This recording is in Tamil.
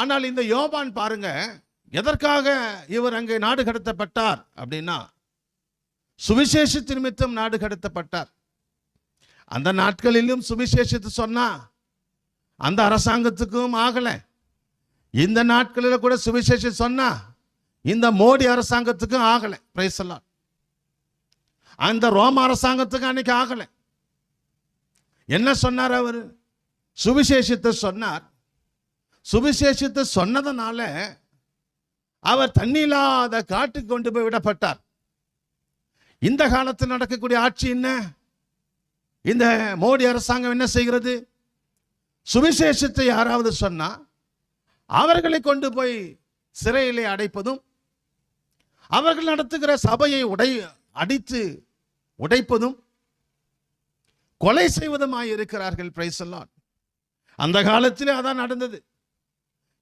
ஆனால் இந்த யோபான் பாருங்க எதற்காக இவர் அங்கே நாடு கடத்தப்பட்டார் அப்படின்னா சுவிசேஷத்து நிமித்தம் நாடு கடத்தப்பட்டார். அந்த நாட்களிலும் சுவிசேஷத்தை சொன்னா அந்த அரசாங்கத்துக்கும் ஆகலை. இந்த நாட்களில் கூட சுவிசேஷம் சொன்னா இந்த மோடி அரசாங்கத்துக்கும் ஆகலை. பிரைசலாம் அந்த ரோம அரசாங்கத்துக்கும் அன்னைக்கு ஆகலை. என்ன சொன்னார் அவர்? சுவிசேஷத்தை சொன்னார் சுவிசேஷத்தை சொன்னதுனால அவர் தண்ணி இல்லாத காட்டுக்கு கொண்டு போய் விடப்பட்டார். இந்த காலத்தில் நடக்கக்கூடிய ஆட்சி என்ன? இந்த மோடி அரசாங்கம் என்ன செய்கிறது? சுவிசேஷத்தை யாராவது சொன்னால் அவர்களை கொண்டு போய் சிறையிலே அடைப்பதும் அவர்கள் நடத்துகிற சபையை உடை அடித்து உடைப்பதும் கொலை செய்வதுமாய் இருக்கிறார்கள் பிரைசல்லான் அந்த காலத்திலே அதான் நடந்தது.